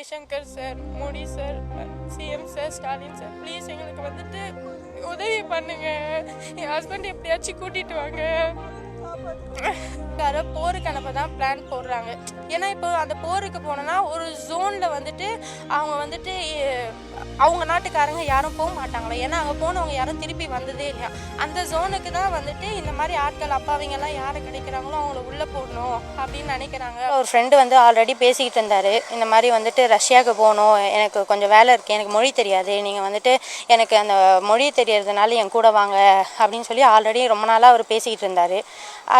Jaishankar sir Modi sir CM sir Stalin sir please எங்களுக்கு வந்துட்டு உதவி பண்ணுங்க. என் ஹஸ்பண்ட் எப்படியாச்சும் கூட்டிட்டு வாங்க. யாரோ போருக்கு அனுப்ப தான் பிளான் போடுறாங்க. ஏன்னா இப்போ அந்த போருக்கு போனோன்னா ஒரு ஜோனில் வந்துட்டு அவங்க வந்துட்டு அவங்க நாட்டுக்காரங்க யாரும் போக மாட்டாங்களா? ஏன்னா அங்கே போனவங்க யாரும் திருப்பி வந்ததே இல்லையா? அந்த ஜோனுக்கு தான் வந்துட்டு இந்த மாதிரி ஆட்கள் அப்பாவிங்கெல்லாம் யார் கிடைக்கிறாங்களோ அவங்கள உள்ளே போடணும் அப்படின்னு நினைக்கிறாங்க. ஒரு ஃப்ரெண்டு வந்து ஆல்ரெடி பேசிக்கிட்டு இருந்தார். இந்த மாதிரி வந்துட்டு ரஷ்யாவுக்கு போகணும். எனக்கு கொஞ்சம் வேலை இருக்குது எனக்கு மொழி தெரியாது. நீங்கள் வந்துட்டு எனக்கு அந்த மொழி தெரியறதுனால என் கூட வாங்க அப்படின்னு சொல்லி ஆல்ரெடி ரொம்ப நாளாக அவர் பேசிக்கிட்டு இருந்தார்.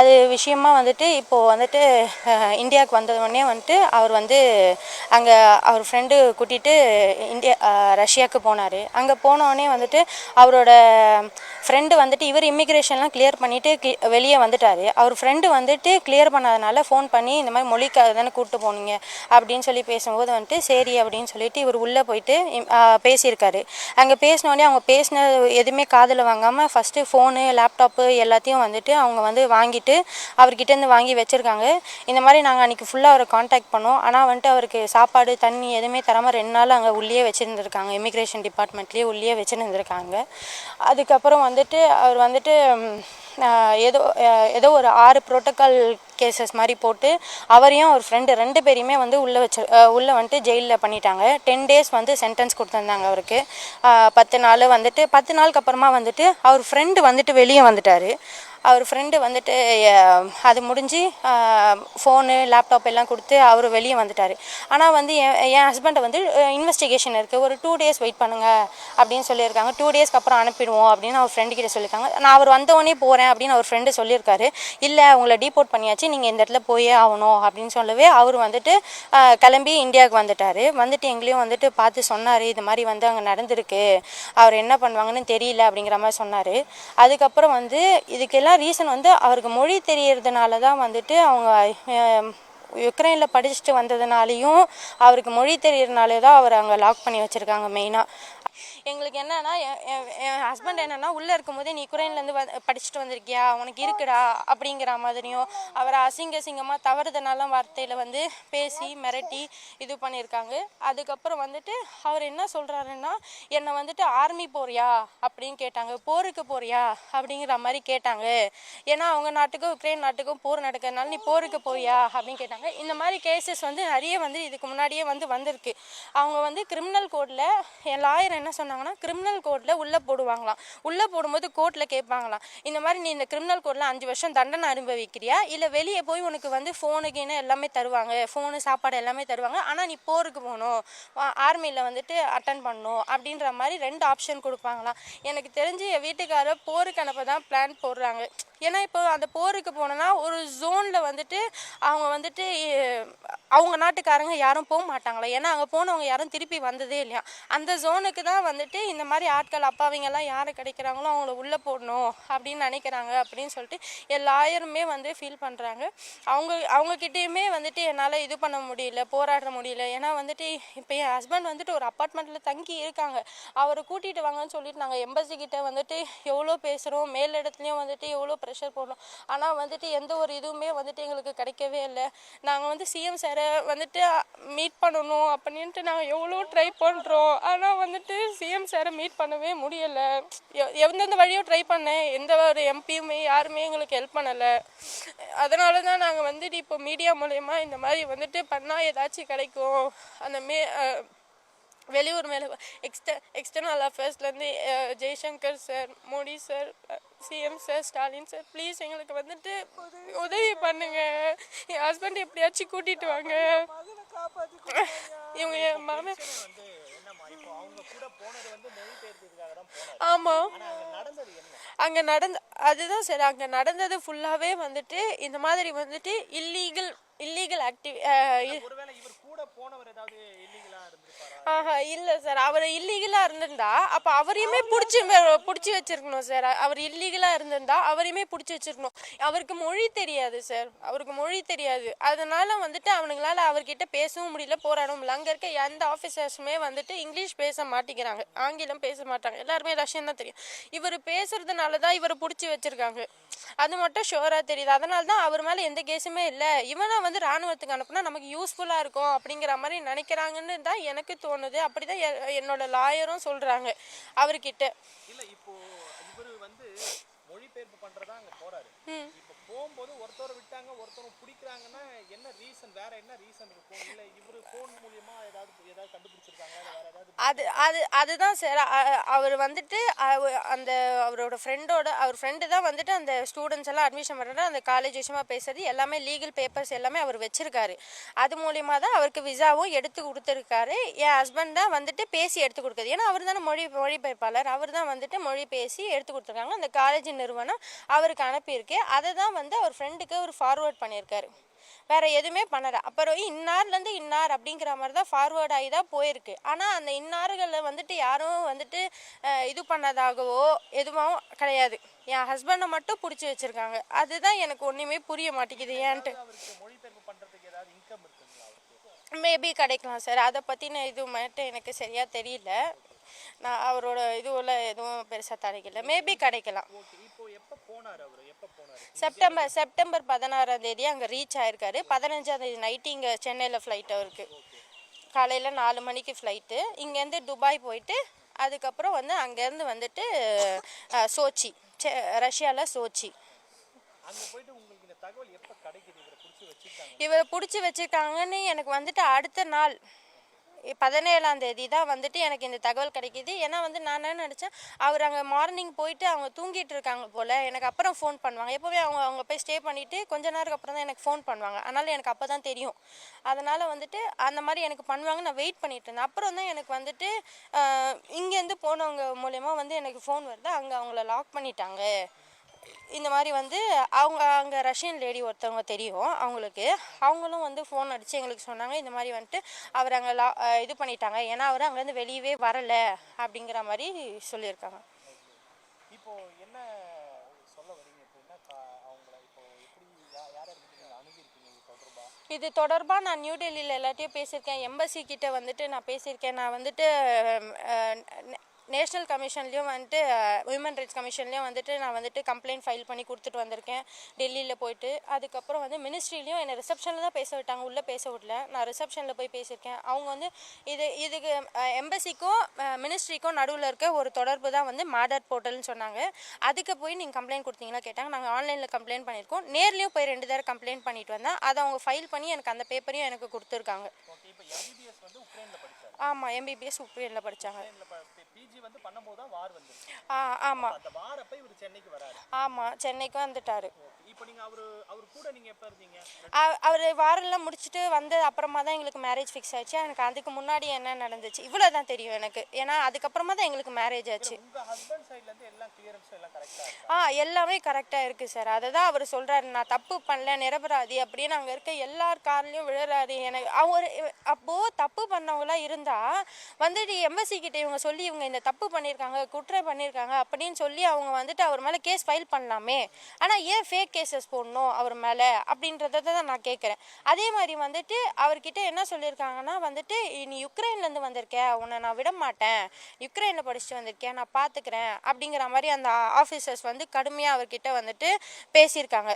அது விஷயமா வந்துட்டு இப்போது வந்துட்டு இந்தியாவுக்கு வந்ததுடனே வந்துட்டு அவர் வந்து அங்கே அவர் ஃப்ரெண்டு கூட்டிகிட்டு இந்தியா ரஷ்யாவுக்கு போனார். அங்கே போனோடனே வந்துட்டு அவரோட ஃப்ரெண்டு வந்துட்டு இவர் இமிக்ரேஷன்லாம் கிளியர் பண்ணிவிட்டு வெளியே வந்துட்டார். அவர் ஃப்ரெண்டு வந்துட்டு கிளியர் பண்ணாதனால ஃபோன் பண்ணி இந்த மாதிரி மொழிக்காக தானே கூப்பிட்டு போனீங்க அப்படின்னு சொல்லி பேசும்போது வந்துட்டு சரி அப்படின்னு சொல்லிட்டு இவர் உள்ளே போயிட்டு பேசியிருக்காரு. அங்கே பேசினோடனே அவங்க பேசின எதுவுமே காதில் வாங்காமல் ஃபஸ்ட்டு ஃபோனு லேப்டாப்பு எல்லாத்தையும் வந்துட்டு அவங்க வந்து வாங்கிட்டு அவர்கிட்டேருந்து வாங்கி வச்சுருக்காங்க. இந்த மாதிரி நாங்கள் அன்றைக்கி ஃபுல்லாக அவரை காண்டாக்ட் பண்ணோம். ஆனால் வந்துட்டு அவருக்கு சாப்பாடு தண்ணி எதுவுமே தராமல் ரெண்டு நாள் அங்கே உள்ளே வச்சுருந்துருக்காங்க. இமிக்ரேஷன் டிபார்ட்மெண்ட்லேயே உள்ளே வச்சுருந்துருக்காங்க. அதுக்கப்புறம் வந்துட்டு அவர் வந்துட்டு ஏதோ ஏதோ ஒரு ஆறு ப்ரோட்டோக்கால் கேசஸ் மாதிரி போட்டு அவரையும் அவர் ஃப்ரெண்டு ரெண்டு பேரையுமே வந்து உள்ளே வச்சு உள்ளே வந்துட்டு ஜெயிலில் பண்ணிட்டாங்க. டென் டேஸ் வந்து சென்டென்ஸ் கொடுத்துருந்தாங்க அவருக்கு. பத்து நாள் வந்துட்டு பத்து நாளுக்கு அப்புறமா வந்துட்டு அவர் ஃப்ரெண்டு வந்துட்டு வெளியே வந்துட்டார். அவர் ஃப்ரெண்டு வந்துட்டு அது முடிஞ்சு ஃபோனு லேப்டாப் எல்லாம் கொடுத்து அவர் வெளியே வந்துட்டார். ஆனால் வந்து என் என் ஹஸ்பண்டை வந்து இன்வெஸ்டிகேஷன் இருக்குது ஒரு டூ டேஸ் வெயிட் பண்ணுங்க அப்படின்னு சொல்லியிருக்காங்க. டூ டேஸ்க்கு அப்புறம் அனுப்பிடுவோம் அப்படின்னு அவர் ஃப்ரெண்டு கிட்ட சொல்லியிருக்காங்க. நான் அவர் வந்தவொடனே போகிறேன் அப்படின்னு அவர் ஃப்ரெண்டு சொல்லியிருக்காரு. இல்லை உங்களை டீபோர்ட் பண்ணியாச்சு. நீங்கள் இந்த இடத்துல போயே ஆகணும் அப்படின்னு சொல்லவே அவர் வந்துட்டு கிளம்பி இந்தியாவுக்கு வந்துட்டார். வந்துட்டு எங்களையும் வந்துட்டு பார்த்து சொன்னார். இது மாதிரி வந்து அங்கே நடந்திருக்கு. அவர் என்ன பண்ணுவாங்கன்னு தெரியல அப்படிங்கிற மாதிரி சொன்னார். அதுக்கப்புறம் வந்து இதுக்கெல்லாம் ரீசன் வந்து அவருக்கு மொழி தெரியறதுனால தான் வந்துட்டு அவங்க யுக்ரைனில் படிச்சுட்டு வந்ததுனாலையும் அவருக்கு மொழி தெரியறதுனால தான் அவர் அங்கே லாக் பண்ணி வச்சுருக்காங்க மெயினாக எங்களுக்கு என்னன்னா என்- என் ஹஸ்பண்ட் என்னன்னா உள்ளே இருக்கும்போதே நீ யுக்ரைன்லேருந்து வ படிச்சுட்டு வந்திருக்கியா? உனக்கு இருக்குடா அப்படிங்கிற மாதிரியும் அவரை அசிங்க அசிங்கமாக தவறுதனால வார்த்தையில் வந்து பேசி மிரட்டி இது பண்ணியிருக்காங்க. அதுக்கப்புறம் வந்துட்டு அவர் என்ன சொல்கிறாருன்னா என்னை வந்துட்டு ஆர்மி போறியா? அப்படின்னு கேட்டாங்க. போருக்கு போறியா? அப்படிங்கிற மாதிரி கேட்டாங்க. ஏன்னா அவங்க நாட்டுக்கும் உக்ரைன் நாட்டுக்கும் போர் நடக்கிறதுனால நீ போருக்கு போறியா? அப்படின்னு கேட்டாங்க. இந்த மாதிரி கேசஸ் வந்து நிறைய வந்து இதுக்கு முன்னாடியே வந்து வந்திருக்கு. அவங்க வந்து கிரிமினல் கோர்ட்டில் என் லாயர் என்ன சொன்னாங்க சொன்னாங்கன்னா கிரிமினல் கோர்ட்டில் உள்ளே போடுவாங்களாம். உள்ளே போடும்போது கோர்ட்டில் கேட்பாங்களாம் இந்த மாதிரி நீ இந்த கிரிமினல் கோர்ட்டில் அஞ்சு வருஷம் தண்டனை அனுபவிக்கிறியா? இல்லை வெளியே போய் உனக்கு வந்து ஃபோனுக்குன்னு எல்லாமே தருவாங்க ஃபோனு சாப்பாடு எல்லாமே தருவாங்க ஆனால் நீ போருக்கு போகணும் ஆர்மியில் வந்துட்டு அட்டன் பண்ணணும் அப்படின்ற மாதிரி ரெண்டு ஆப்ஷன் கொடுப்பாங்களாம். எனக்கு தெரிஞ்சு என் வீட்டுக்காரர் போருக்கு அனுப்ப தான் பிளான் போடுறாங்க. ஏன்னா இப்போ அந்த போருக்கு போனோன்னா ஒரு ஜோனில் வந்துட்டு அவங்க வந்துட்டு அவங்க நாட்டுக்காரங்க யாரும் போக மாட்டாங்களா? ஏன்னா அங்கே போனவங்க யாரும் திருப்பி வந்ததே இல்லையா? அந்த ஜோனுக்கு தான் வந்துட்டு இந்த மாதிரி ஆட்கள் அப்பாவிங்கெல்லாம் யார் கிடைக்கிறாங்களோ அவங்கள உள்ளே போடணும் அப்படின்னு நினைக்கிறாங்க அப்படின்னு சொல்லிட்டு எல்லாருமே வந்து ஃபீல் பண்ணுறாங்க அவங்க அவங்கக்கிட்டேயுமே வந்துட்டு என்னால் இது பண்ண முடியல போராட முடியல. ஏன்னா வந்துட்டு இப்போ என் ஹஸ்பண்ட் வந்துட்டு ஒரு அப்பார்ட்மெண்ட்டில் தங்கி இருக்காங்க. அவரை கூட்டிகிட்டு வாங்கன்னு சொல்லிட்டு நாங்கள் எம்பசி கிட்டே வந்துட்டு எவ்வளோ பேசுகிறோம் மேல் இடத்துலையும் வந்துட்டு எவ்வளோ ப்ரெஷர் போடணும். ஆனால் வந்துட்டு எந்த ஒரு இதுவுமே வந்துட்டு எங்களுக்கு கிடைக்கவே இல்லை. நாங்கள் வந்து சிஎம் சாரை வந்துட்டு மீட் பண்ணணும் அப்படின்ட்டு நாங்கள் எவ்வளோ ட்ரை பண்ணுறோம் ஆனால் வந்துட்டு சிஎம் சாரை மீட் பண்ணவே முடியலை. எ- எந்தெந்த வழியோ ட்ரை பண்ணேன். எந்த ஒரு எம்பியுமே யாருமே எங்களுக்கு ஹெல்ப் பண்ணலை. அதனால தான் நாங்கள் வந்துட்டு இப்போ மீடியா மூலயமா இந்த மாதிரி வந்துட்டு பண்ணால் ஏதாச்சும் கிடைக்கும். அந்த மே வெளியூர் மேலே எக்ஸ்ட external அஃபேர்ஸ்லேருந்து Jaishankar sir Modi sir CM sir Stalin sir please எங்களுக்கு வந்துட்டு உதவி பண்ணுங்க. என் ஹஸ்பண்ட் எப்படியாச்சும் கூட்டிட்டு வாங்க. இவங்க என் மாமன் ஆமாம் அங்கே நடந்த அதுதான் சார் அங்கே நடந்தது ஃபுல்லாகவே வந்துட்டு இந்த மாதிரி வந்துட்டு இல்லீகல் இல்லீகல் ஆக்டிவி ஒருவேளை இவர் கூட போனவர் ஏதாவது இல்லீகலா இருந்திருப்பாரா? ஆஹா இல்லை சார் அவர் இல்லீகலாக இருந்திருந்தா அப்போ அவரையுமே பிடிச்சி பிடிச்சி வச்சிருக்கணும் சார் அவர் இல்லீகலாக இருந்திருந்தா அவரையுமே பிடிச்சி வச்சிருக்கணும். அவருக்கு மொழி தெரியாது சார் அவருக்கு மொழி தெரியாது. அதனால வந்துட்டு அவனுங்களால அவர்கிட்ட பேசவும் முடியல போராடவும் முடியல. அங்கே இருக்க எந்த ஆஃபீஸர்ஸுமே வந்துட்டு இங்கிலீஷ் பேச மாட்டேங்கிறாங்க. ஆங்கிலம் பேச மாட்டாங்க. எல்லாருமே ரஷ்யன் தான் தெரியும். இவர் பேசுறதுனால தான் இவரை பிடிச்சி வச்சிருக்காங்க. அது மட்டும் ஷோராக தெரியுது. அதனால தான் அவர் மேலே எந்த கேஸுமே இல்லை. இவனை வந்து ராணுவத்துக்கு அனுப்புனா நமக்கு யூஸ்ஃபுல்லாக இருக்கும் அப்படிங்கிற மாதிரி நினைக்கிறாங்கன்னு தான் எனக்கு தோணுது. அப்படி தான் என்னோட லாயரும் சொல்கிறாங்க அவர்கிட்ட. இல்ல இப்போ இவரு வந்து மொழிபெயர்ப்பு பண்றதா அங்க போறாரு. ம். இப்போ போகும்போது ஒருத்தரை விட்டாங்க ஒருத்தரும் பிடிக்கிறாங்கன்னா என்ன ரீசன் வேற என்ன ரீசன் இருக்கும்? இல்ல இவரு போன் மூலியமா ஏதாவது ஏதாவது கண்டுபிடிச்சிருக்காங்க அது அது அதுதான் சார். அவர் வந்துட்டு அந்த அவரோட ஃப்ரெண்டோட அவர் ஃப்ரெண்டு தான் வந்துட்டு அந்த ஸ்டூடெண்ட்ஸ் எல்லாம் அட்மிஷன் பண்ணுறது அந்த காலேஜ் விஷயமா பேசுறது எல்லாமே லீகல் பேப்பர்ஸ் எல்லாமே அவர் வச்சிருக்காரு. அது மூலியமா தான் அவருக்கு விசாவும் எடுத்து கொடுத்துருக்காரு. என் ஹஸ்பண்ட் தான் வந்துட்டு பேசி எடுத்து கொடுக்குறது ஏன்னா அவர் தானே மொழி மொழிபெயர்ப்பாளர். அவர் தான் வந்துட்டு மொழி பேசி எடுத்து கொடுத்துருக்காங்க. அந்த காலேஜ் நிறுவனம் அவருக்கு அனுப்பியிருக்கு. அதை தான் வந்து அவர் ஃப்ரெண்டுக்கு அவர் ஃபார்வேர்ட் பண்ணியிருக்காரு. வேறு எதுவுமே பண்ணலை. அப்புறம் இன்னார்லேருந்து இன்னார் அப்படிங்கிற மாதிரி தான் ஃபார்வேர்ட் ஆகி தான் போயிருக்கு. ஆனால் அந்த இன்னார்களில் வந்துட்டு யாரும் வந்துட்டு இது பண்ணதாகவோ எதுவும் கிடையாது. என் ஹஸ்பண்டை மட்டும் பிடிச்சி வச்சுருக்காங்க. அதுதான் எனக்கு ஒன்றுமே புரிய மாட்டேங்குது ஏன்ட்டு. மேபி கிடைக்கலாம் சார் அதை பற்றின இது மட்டும் எனக்கு சரியாக தெரியல. நான் அவரோட இதுவில் எதுவும் பெருசாக கிடைக்கல மேபி கிடைக்கலாம். செப்டம்பர் செப்டம்பர் பதினாறாம் தேதி அங்கே ரீச் ஆயிருக்காரு. பதினஞ்சாம் தேதி நைட்டு இங்கே சென்னையில் ஃப்ளைட் அவருக்கு. காலையில் நாலு மணிக்கு ஃப்ளைட்டு இங்கேருந்து துபாய் போயிட்டு அதுக்கப்புறம் வந்து அங்கேருந்து வந்துட்டு சோச்சி. ரஷ்யாவில் சோச்சி. இவரை பிடிச்சி வச்சிருக்காங்கன்னு எனக்கு வந்துட்டு அடுத்த நாள். பதினேழாம் தேதி தான் வந்துட்டு எனக்கு இந்த தகவல் கிடைக்கிது. ஏன்னா வந்து நான் என்ன நினச்சேன் அவர் அங்கே மார்னிங் போயிட்டு அவங்க தூங்கிட்டு இருக்காங்க போல் எனக்கு அப்புறம் ஃபோன் பண்ணுவாங்க. எப்போவே அவங்க அவங்க போய் ஸ்டே பண்ணிவிட்டு கொஞ்ச நேரம் அப்புறம் தான் எனக்கு ஃபோன் பண்ணுவாங்க. அதனால் எனக்கு அப்போ தான் தெரியும். அதனால் வந்துட்டு அந்த மாதிரி எனக்கு பண்ணுவாங்க நான் வெயிட் பண்ணிட்டு இருந்தேன். அப்புறம் தான் எனக்கு வந்துட்டு இங்கேருந்து போனவங்க மூலயமா வந்து எனக்கு ஃபோன் வருது. அங்கே அவங்கள லாக் பண்ணிட்டாங்க. இந்த மாதிரி வந்து அவங்க அங்கே ரஷ்யன் லேடி ஒருத்தவங்க தெரியும் அவங்களுக்கு. அவங்களும் வந்து ஃபோன் அடித்து எங்களுக்கு சொன்னாங்க இந்த மாதிரி வந்துட்டு அவர் அங்கே லா இது பண்ணிட்டாங்க. ஏன்னா அவர் அங்கேருந்து வெளியவே வரலை அப்படிங்கிற மாதிரி சொல்லியிருக்காங்க. இப்போ என்ன சொல்ல வரீங்க? இது தொடர்பாக நான் நியூ டெல்லியில் எல்லாத்தையும் பேசியிருக்கேன். எம்பசி கிட்ட வந்துட்டு நான் பேசியிருக்கேன். நான் வந்துட்டு நேஷ்னல் கமிஷன்லேயும் வந்துட்டு விமன் ரைட்ஸ் கமிஷன்லேயும் வந்துட்டு நான் வந்துட்டு கம்ப்ளைண்ட் ஃபைல் பண்ணி கொடுத்துட்டு வந்திருக்கேன் டெல்லியில் போயிட்டு. அதுக்கப்புறம் வந்து மினிஸ்ட்ரிலையும் என்னை ரிசப்ஷனில் தான் பேச விட்டாங்க உள்ளே பேச விடல. நான் ரிசப்ஷனில் போய் பேசியிருக்கேன். அவங்க வந்து இது இதுக்கு எம்பசிக்கும் மினிஸ்ட்ரிக்கும் நடுவில் இருக்க ஒரு தொடர்பு தான் வந்து மாடர் போர்ட்டல்னு சொன்னாங்க. அதுக்கு போய் நீங்கள் கம்ப்ளைண்ட் கொடுத்தீங்களா கேட்டாங்க. நாங்கள் ஆன்லைனில் கம்ப்ளைண்ட் பண்ணியிருக்கோம். நேர்லேயும் போய் ரெண்டு தடவை கம்ப்ளைண்ட் பண்ணிட்டு வந்தேன். அதை அவங்க ஃபைல் பண்ணி எனக்கு அந்த பேப்பரையும் எனக்கு கொடுத்துருக்காங்க. ஆமாம் எம்பிபிஎஸ் உக்ரைனில் படித்தாங்க வந்து பண்ணும்போது தான் வார் வந்துருச்சு. ஆ ஆமாம் அந்த வார் அப்ப இவர் சென்னைக்கு வராரு. ஆமாம் சென்னைக்கு வந்துட்டார். இப்போ நீங்க அவரு அவர் கூட நீங்க எப்ப இருந்தீங்க? அவர் வாரெல்லாம் முடிச்சுட்டு வந்து அப்புறமா தான் எங்களுக்கு மேரேஜ் ஃபிக்ஸ் ஆச்சு. எனக்கு அதுக்கு முன்னாடி என்ன நடந்துச்சு இவ்வளோ தான் தெரியும் எனக்கு. ஏன்னா அதுக்கப்புறமா தான் எங்களுக்கு மேரேஜ் ஆச்சு. ஹஸ்பண்ட் எல்லாம் கிளியரன்ஸ் எல்லாம் ஆ எல்லாமே கரெக்டாக இருக்குது சார் அதை தான் அவர் சொல்கிறாரு நான் தப்பு பண்ணல நிரபராதி அப்படின்னு அங்கே இருக்க எல்லார் கார்லேயும் விழுறாரு எனக்கு அவர் அப்போது தப்பு பண்ணவங்களாம் இருந்தால் வந்துட்டு எம்பசி கிட்ட இவங்க சொல்லி இவங்க இந்த தப்பு பண்ணியிருக்காங்க குற்றம் பண்ணியிருக்காங்க அப்படின்னு சொல்லி அவங்க வந்துட்டு அவர் மேலே கேஸ் ஃபைல் பண்ணலாமே. ஆனால் ஏன் ஃபேக் கேசஸ் போடணும் அவர் மேலே அப்படின்றத தான் நான் கேட்குறேன் அதே மாதிரி வந்துட்டு அவர்கிட்ட என்ன சொல்லியிருக்காங்கன்னா வந்துட்டு நீ யுக்ரைன்லேருந்து வந்திருக்க உன்னை நான் விட மாட்டேன். யுக்ரைனில் படிச்சுட்டு வந்திருக்கேன் நான் பார்த்துக்கிறேன் அப்படிங்கிற மாதிரி அந்த ஆஃபீஸர்ஸ் வந்து கடுமையாக அவர்கிட்ட வந்துட்டு பேசியிருக்காங்க.